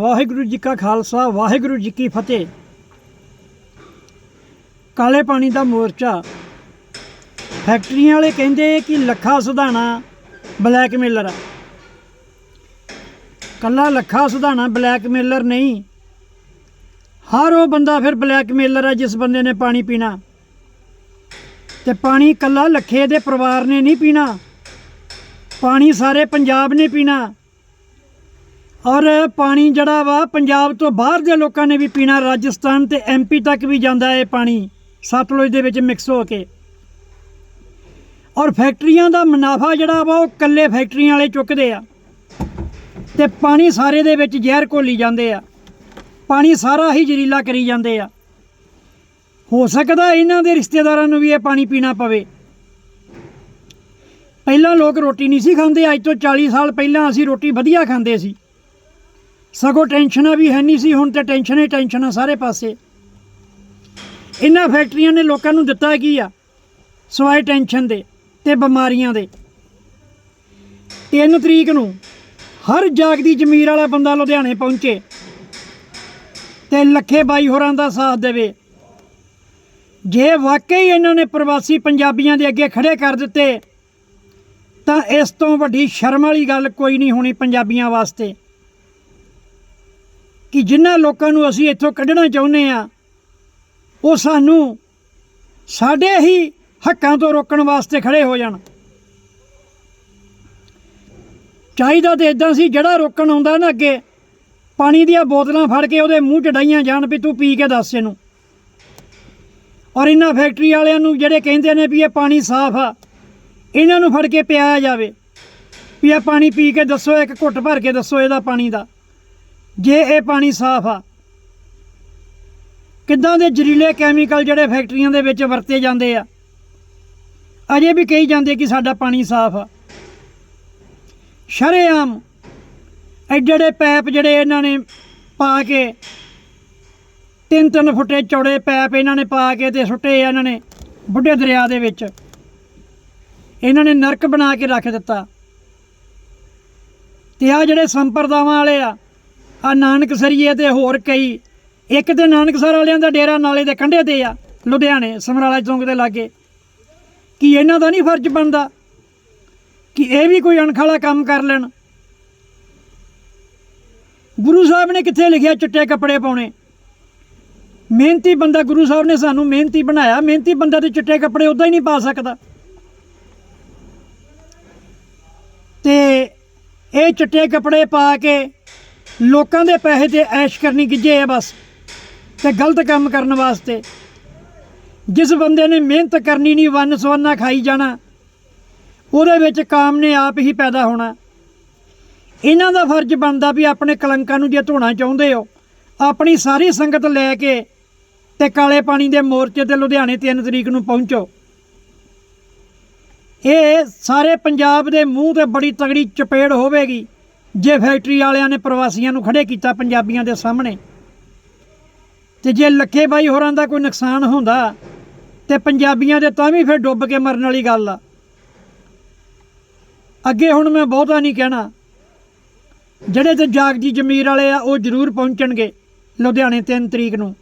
ਵਾਹਿਗੁਰੂ ਜੀ ਕਾ ਖਾਲਸਾ, ਵਾਹਿਗੁਰੂ ਜੀ ਕੀ ਫਤਿਹ। ਕਾਲੇ ਪਾਣੀ ਦਾ ਮੋਰਚਾ। ਫੈਕਟਰੀਆਂ ਵਾਲੇ ਕਹਿੰਦੇ ਕਿ ਲੱਖਾ ਸੁਧਾਣਾ ਬਲੈਕਮੇਲਰ ਆ ਕੱਲਾ ਲੱਖਾ ਸੁਧਾਣਾ ਬਲੈਕਮੇਲਰ ਨਹੀਂ। ਹਰ ਉਹ ਬੰਦਾ ਫਿਰ ਬਲੈਕਮੇਲਰ ਆ ਜਿਸ ਬੰਦੇ ਨੇ ਪਾਣੀ ਪੀਣਾ। ਤੇ ਪਾਣੀ ਕੱਲਾ ਲੱਖੇ ਦੇ ਪਰਿਵਾਰ ਨੇ ਨਹੀਂ ਪੀਣਾ। ਪਾਣੀ ਸਾਰੇ ਪੰਜਾਬ ਨੇ ਪੀਣਾ। ਔਰ ਪਾਣੀ ਜਿਹੜਾ ਵਾ, ਪੰਜਾਬ ਤੋਂ ਬਾਹਰ ਦੇ ਲੋਕਾਂ ਨੇ ਵੀ ਪੀਣਾ, ਰਾਜਸਥਾਨ ਤੇ ਐਮਪੀ ਤੱਕ ਵੀ ਜਾਂਦਾ ਹੈ ਪਾਣੀ, ਸਤਲੁਜ ਦੇ ਵਿੱਚ ਮਿਕਸ ਹੋ ਕੇ। ਔਰ ਫੈਕਟਰੀਆਂ ਦਾ ਮੁਨਾਫਾ ਜਿਹੜਾ ਵਾ, ਉਹ ਕੱਲੇ ਫੈਕਟਰੀਆਂ ਵਾਲੇ ਚੁੱਕਦੇ ਆ। ਤੇ ਪਾਣੀ ਸਾਰੇ ਦੇ ਵਿੱਚ ਜ਼ਹਿਰ ਘੋਲੀ ਜਾਂਦੇ ਆ। ਪਾਣੀ ਸਾਰਾ ਹੀ ਜ਼ਹਿਰੀਲਾ ਕਰੀ ਜਾਂਦੇ ਆ। ਹੋ ਸਕਦਾ ਇਹਨਾਂ ਦੇ ਰਿਸ਼ਤੇਦਾਰਾਂ ਨੂੰ ਵੀ ਇਹ ਪਾਣੀ ਪੀਣਾ ਪਵੇ। ਪਹਿਲਾਂ ਲੋਕ ਰੋਟੀ ਨਹੀਂ ਸੀ ਖਾਂਦੇ, ਅੱਜ ਤੋਂ 40 ਸਾਲ ਪਹਿਲਾਂ ਅਸੀਂ ਰੋਟੀ ਵਧੀਆ ਖਾਂਦੇ ਸੀ। ਸਗੋਂ ਟੈਨਸ਼ਨਾਂ ਵੀ ਹੈ ਨਹੀਂ ਸੀ, ਹੁਣ ਤੇ ਟੈਨਸ਼ਨ ਹੀ ਟੈਨਸ਼ਨਾਂ ਸਾਰੇ ਪਾਸੇ। ਇਹਨਾਂ ਫੈਕਟਰੀਆਂ ਨੇ ਲੋਕਾਂ ਨੂੰ ਦਿੱਤਾ ਕੀ ਆ? ਸਵਾਏ ਟੈਨਸ਼ਨ ਦੇ ਤੇ ਬਿਮਾਰੀਆਂ ਦੇ। 3 ਤਰੀਕ ਨੂੰ ਹਰ ਜਾਗਦੀ ਜ਼ਮੀਰ ਵਾਲਾ ਬੰਦਾ ਲੁਧਿਆਣੇ ਪਹੁੰਚੇ ਤੇ ਲੱਖੇ ਬਾਈ ਹੋਰਾਂ ਦਾ ਸਾਥ ਦੇਵੇ। ਜੇ ਵਾਕਈ ਇਹਨਾਂ ਨੇ ਪ੍ਰਵਾਸੀ ਪੰਜਾਬੀਆਂ ਦੇ ਅੱਗੇ ਖੜੇ ਕਰ ਦਿੱਤੇ, ਤਾਂ ਇਸ ਤੋਂ ਵੱਡੀ ਸ਼ਰਮ ਵਾਲੀ ਗੱਲ ਕੋਈ ਨਹੀਂ ਹੋਣੀ ਪੰਜਾਬੀਆਂ ਵਾਸਤੇ। ਕਿ ਜਿਨ੍ਹਾਂ ਲੋਕਾਂ ਨੂੰ ਅਸੀਂ ਇੱਥੋਂ ਕੱਢਣਾ ਚਾਹੁੰਦੇ ਆ ਉਹ ਸਾਨੂੰ ਸਾਡੇ ਹੀ ਹੱਕਾਂ ਤੋਂ ਰੋਕਣ ਵਾਸਤੇ ਖੜੇ ਹੋ ਜਾਣ। ਚਾਹੀਦਾ ਤੇ ਇਦਾਂ ਸੀ, ਜਿਹੜਾ ਰੋਕਣ ਆਉਂਦਾ ਨਾ ਅੱਗੇ, ਪਾਣੀ ਦੀਆਂ ਬੋਤਲਾਂ ਫੜ ਕੇ ਉਹਦੇ ਮੂੰਹ ਚੜਾਈਆਂ ਜਾਣ ਵੀ ਤੂੰ ਪੀ ਕੇ ਦੱਸ ਇਹਨੂੰ। ਔਰ ਇਹਨਾਂ ਫੈਕਟਰੀ ਵਾਲਿਆਂ ਨੂੰ ਜਿਹੜੇ ਕਹਿੰਦੇ ਨੇ ਵੀ ਇਹ ਪਾਣੀ ਸਾਫ਼ ਆ, ਇਹਨਾਂ ਨੂੰ ਫੜ ਕੇ ਪਿਆਇਆ ਜਾਵੇ। ਵੀ ਇਹ ਪਾਣੀ ਪੀ ਕੇ ਦੱਸੋ, ਇੱਕ ਘੁੱਟ ਭਰ ਕੇ ਦੱਸੋ ਇਹਦਾ ਪਾਣੀ ਦਾ। ਜੇ ਇਹ ਪਾਣੀ ਸਾਫ਼ ਆ, ਕਿੱਦਾਂ ਦੇ ਜ਼ਹਿਰੀਲੇ ਕੈਮੀਕਲ ਜਿਹੜੇ ਫੈਕਟਰੀਆਂ ਦੇ ਵਿੱਚ ਵਰਤੇ ਜਾਂਦੇ ਆ? ਅਜੇ ਵੀ ਕਹੀ ਜਾਂਦੇ ਕਿ ਸਾਡਾ ਪਾਣੀ ਸਾਫ਼ ਆ। ਸ਼ਰੇਆਮ ਐਡੇ ਜਿਹੜੇ ਪੈਪ ਜਿਹੜੇ ਇਹਨਾਂ ਨੇ ਪਾ ਕੇ, ਤਿੰਨ ਤਿੰਨ ਫੁੱਟੇ ਚੌੜੇ ਪੈਪ ਇਹਨਾਂ ਨੇ ਪਾ ਕੇ ਤੇ ਸੁੱਟੇ ਆ ਇਹਨਾਂ ਨੇ ਬੁੱਢੇ ਦਰਿਆ ਦੇ ਵਿੱਚ। ਇਹਨਾਂ ਨੇ ਨਰਕ ਬਣਾ ਕੇ ਰੱਖ ਦਿੱਤਾ। ਤੇ ਆ ਜਿਹੜੇ ਸੰਪਰਦਾਵਾਂ ਵਾਲੇ ਆ ਆ ਨਾਨਕਸਰੀਏ ਤੇ ਹੋਰ ਕਈ। ਇੱਕ ਤੇ ਨਾਨਕਸਰ ਵਾਲਿਆਂ ਦਾ ਡੇਰਾ ਨਾਲੇ ਦੇ ਕੰਢੇ ਤੇ ਆ, ਲੁਧਿਆਣੇ, ਸਮਰਾਲਾ ਚੌਂਕ ਦੇ ਲਾਗੇ। ਕਿ ਇਹਨਾਂ ਦਾ ਨਹੀਂ ਫਰਜ਼ ਬਣਦਾ ਕਿ ਇਹ ਵੀ ਕੋਈ ਅਣਖਾਲਾ ਕੰਮ ਕਰ ਲੈਣ? ਗੁਰੂ ਸਾਹਿਬ ਨੇ ਕਿੱਥੇ ਲਿਖਿਆ ਚਿੱਟੇ ਕੱਪੜੇ ਪਾਉਣੇ? ਮਿਹਨਤੀ ਬੰਦਾ, ਗੁਰੂ ਸਾਹਿਬ ਨੇ ਸਾਨੂੰ ਮਿਹਨਤੀ ਬਣਾਇਆ। ਮਿਹਨਤੀ ਬੰਦਾ ਤੇ ਚਿੱਟੇ ਕੱਪੜੇ ਉਦਾਂ ਹੀ ਨਹੀਂ ਪਾ ਸਕਦਾ। ਤੇ ਇਹ ਚਿੱਟੇ ਕੱਪੜੇ ਪਾ ਕੇ ਲੋਕਾਂ ਦੇ ਪੈਸੇ ਤੇ ਐਸ਼ ਕਰਨੀ ਗਿੱਜੇ ਆ ਬਸ ਤੇ ਗਲਤ ਕੰਮ ਕਰਨ ਵਾਸਤੇ। ਜਿਸ ਬੰਦੇ ਨੇ ਮਿਹਨਤ ਕਰਨੀ ਨਹੀਂ, ਵੰਨ ਸਵੰਨਾ ਖਾਈ ਜਾਣਾ, ਉਹਦੇ ਵਿੱਚ ਕਾਮ ਨੇ ਆਪ ਹੀ ਪੈਦਾ ਹੋਣਾ। ਇਹਨਾਂ ਦਾ ਫਰਜ਼ ਬਣਦਾ ਵੀ ਆਪਣੇ ਕਲੰਕਾਂ ਨੂੰ ਜੇ ਧੋਣਾ ਚਾਹੁੰਦੇ ਹੋ, ਆਪਣੀ ਸਾਰੀ ਸੰਗਤ ਲੈ ਕੇ ਤੇ ਕਾਲੇ ਪਾਣੀ ਦੇ ਮੋਰਚੇ ਤੇ ਲੁਧਿਆਣੇ 3 ਤਰੀਕ ਨੂੰ ਪਹੁੰਚੋ। ਇਹ ਸਾਰੇ ਪੰਜਾਬ ਦੇ ਮੂੰਹ ਤੇ ਬੜੀ ਤਗੜੀ ਚਪੇੜ ਹੋਵੇਗੀ। ਜੇ ਫੈਕਟਰੀ ਵਾਲਿਆਂ ਨੇ ਪ੍ਰਵਾਸੀਆਂ ਨੂੰ ਖੜੇ ਕੀਤਾ ਪੰਜਾਬੀਆਂ ਦੇ ਸਾਹਮਣੇ, ਤੇ ਜੇ ਲੱਖੇ ਬਾਈ ਹੋਰਾਂ ਦਾ ਕੋਈ ਨੁਕਸਾਨ ਹੁੰਦਾ, ਤੇ ਪੰਜਾਬੀਆਂ ਦੇ ਤਾਂ ਵੀ ਫਿਰ ਡੁੱਬ ਕੇ ਮਰਨ ਵਾਲੀ ਗੱਲ ਆ। ਅੱਗੇ ਹੁਣ ਮੈਂ ਬਹੁਤਾ ਨਹੀਂ ਕਹਿਣਾ। ਜਿਹੜੇ ਤੇ ਜਾਗਦੀ ਜ਼ਮੀਰ ਵਾਲੇ ਆ, ਉਹ ਜ਼ਰੂਰ ਪਹੁੰਚਣਗੇ ਲੁਧਿਆਣੇ 3 ਤਰੀਕ ਨੂੰ।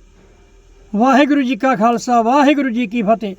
ਵਾਹਿਗੁਰੂ ਜੀ ਕਾ ਖਾਲਸਾ, ਵਾਹਿਗੁਰੂ ਜੀ ਕੀ ਫਤਿਹ।